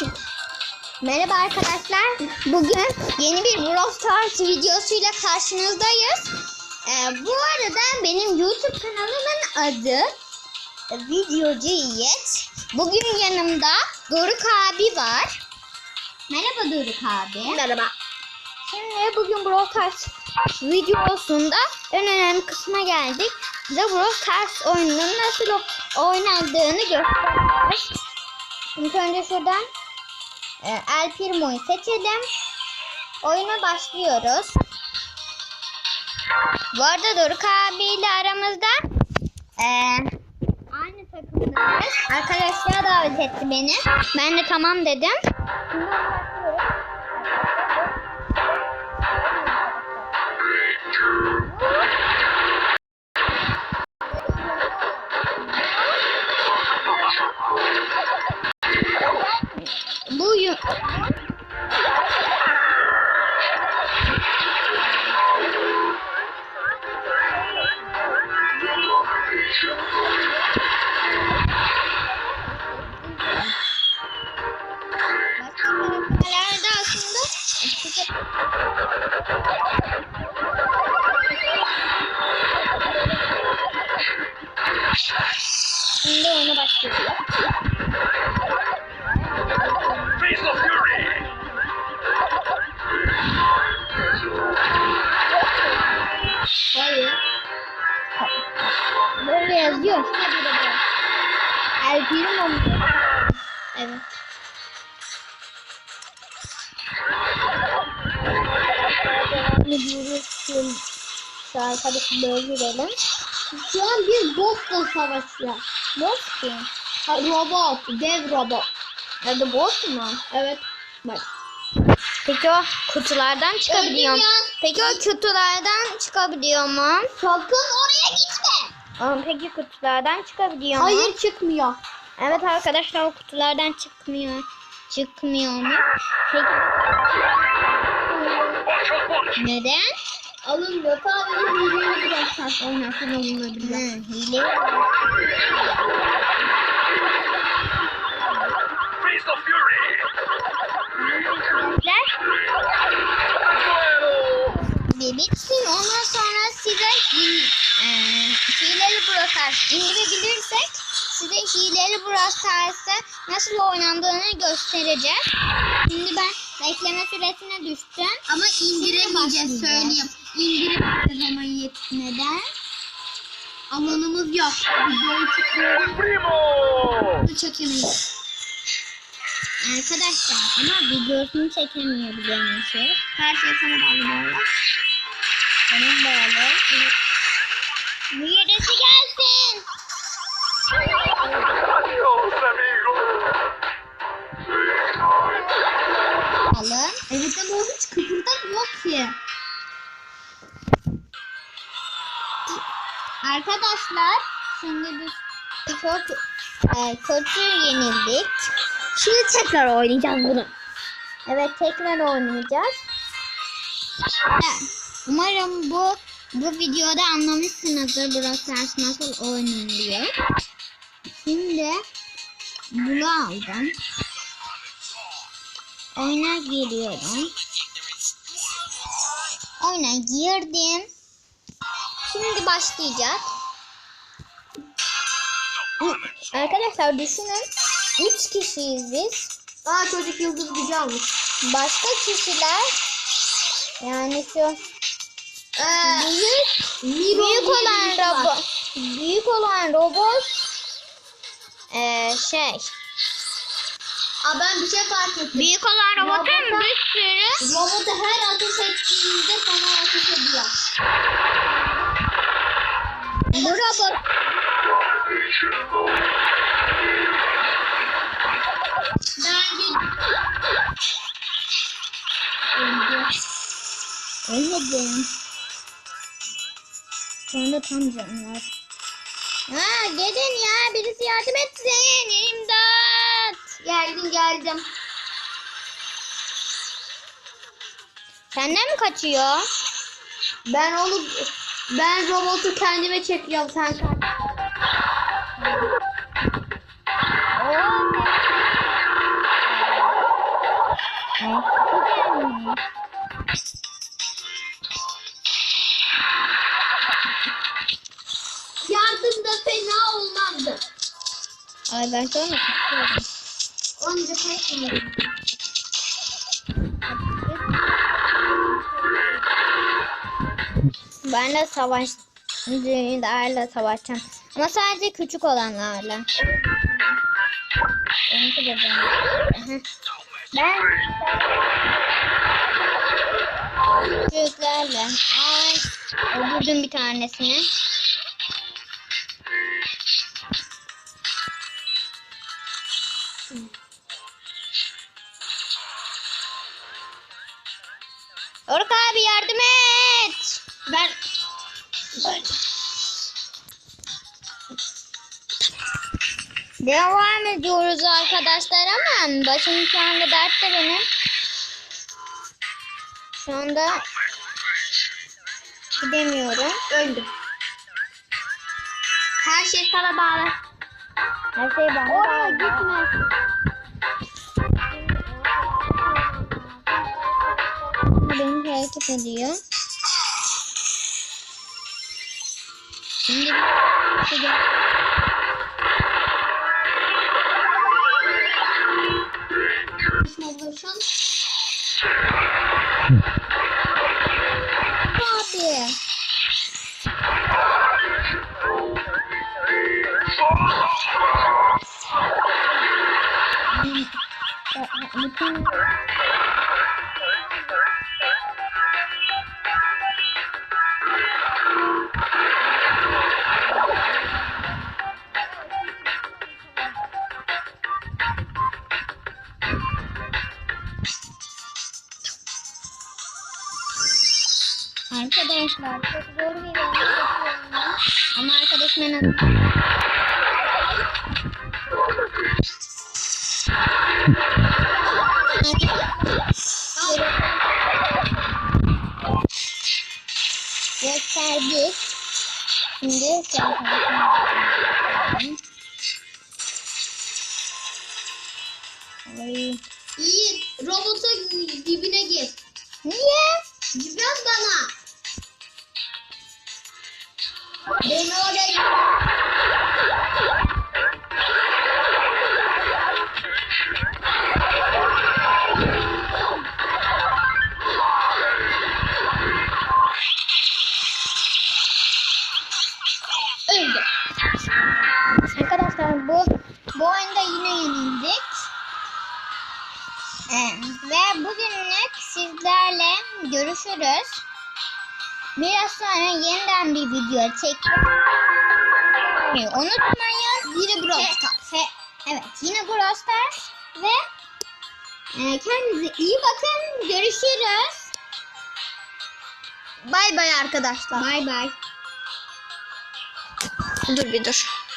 Şu- Merhaba arkadaşlar. Bugün yeni bir Brawl Stars videosuyla karşınızdayız. Ee, bu arada benim YouTube kanalımın adı Videocu Yiğit. Bugün yanımda Doruk abi var. Merhaba Doruk abi. Merhaba. Şimdi bugün Brawl Stars videosunda en önemli kısma geldik. Size Brawl Stars oyununun nasıl oynandığını göstereceğiz. İlk önce şuradan El Primo'yu seçelim. Oyuna başlıyoruz. Bu arada Doruk abiyle aramızda e, aynı takımdayız. Arkadaşlar davet etti beni. Ben de tamam dedim. Şimdi başlıyoruz. Şimdi ona başlıyoruz. Face the Fury! Hayır. Böyle yazıyor. El Primo mu? Evet. Şimdi Şu arkadaşı öldürelim. Şu an bir botla savaşıyor. Boss ki. Ha, robot, dev robot. Adı boss mu? Evet. Bak. Peki o kutulardan çıkabiliyor mu? Peki o kutulardan çıkabiliyor mu? Sakın oraya gitme. Aa, Peki kutulardan çıkabiliyor mu? Hayır çıkmıyor. Evet arkadaşlar o kutulardan çıkmıyor. Çıkmıyor mu? Peki Neden? Alınmıyor. Sadece hileyi biraz sert oynarsan Hı, alınabilir. hile. Face the Fury! Arkadaşlar bir bitsin ondan sonra size hile, e, hileli Stars indirebilirsek size hileli Stars'ı nasıl oynandığını göstereceğiz. Şimdi ben bekleme süresine düştüm. Ama indiremeyeceğiz, söyleyeyim. İndiremeyeceğiz ama yet. Neden? Alanımız yok. Videoyu! Çekemeyiz. Arkadaşlar ama videosunu çekemiyor biliyormuşuz. Her şey sana bağlı bu arada. Benim bağlı. Bu yerisi gelsin. Arkadaşlar şimdi biz çok e, kötü yenildik. Şimdi tekrar oynayacağız bunu. Evet tekrar oynayacağız. Umarım bu bu videoda anlamışsınızdır Brawl Stars nasıl oynanıyor. Şimdi bunu aldım. Oyuna giriyorum. Oyuna girdim. Şimdi başlayacak. Arkadaşlar düşünün. 3 kişiyiz biz. Aa çocuk yıldız gücü almış. Başka kişiler yani şu Ee, büyük Miro büyük diye olan birisi var. robot büyük olan robot eee şey Aa ben bir şey fark ettim. büyük olan robotun Robota- bir sürü Robotu her ateş ettiğinde sana ateş ediyor. bu robot ölmedim. Şu anda tam canım var. Ha gelin ya birisi yardım etsin imdat. geldim geldim. Senden mi kaçıyor? Ben onu ben robotu kendime çekiyorum sen kaç. Yardım da fena olmazdı. Ay ben sana tutuyorum. Onu. Ben de savaş düğünlerle savaşacağım. Ama sadece küçük olanlarla. Onu da ben. Ben büyüklerle. Ay, öldürdüm bir tanesini. Devam ediyoruz arkadaşlar ama başım şu anda dertte benim. Şu anda gidemiyorum. öldüm. Her şey sana bağlı. Her şey bana Oraya bağlı. gitme. Beni hareket ediyor. Şimdi bir Motion. Arkadaşlar çok zor bir oyun. Ama arkadaşımın adı gösterdik. Şimdi sen ve bugünlük sizlerle görüşürüz. Biraz sonra yeniden bir video çekeceğim. Unutmayın. Yine Brawl Stars. evet yine Brawl Stars ve e, kendinize iyi bakın. Görüşürüz. Bay bay arkadaşlar. Bay bay. Dur bir dur.